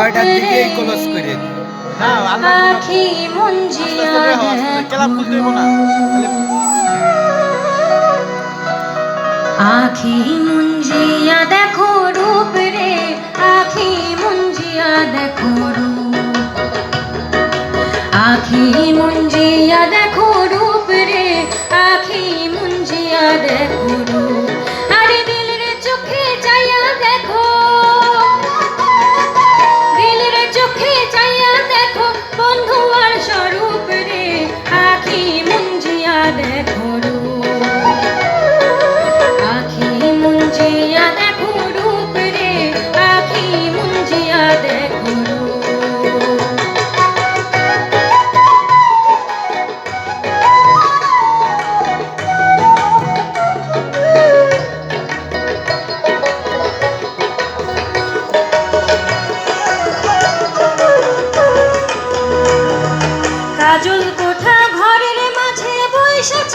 ছয়টার দিকে ক্লোজ করে আল্লাহ আখি মুঞ্জিয়া ক্লাব খুলতে না। আখি মুঞ্জিয়া দেখো রূপ রে আখি মুঞ্জিয়া দেখো রূপ। আখি মুঞ্জিয়া দেখো রূপ রে আখি মুঞ্জিয়া দেখো রূপ। কাজল কোঠা ঘরের মাঝে বৈশাখ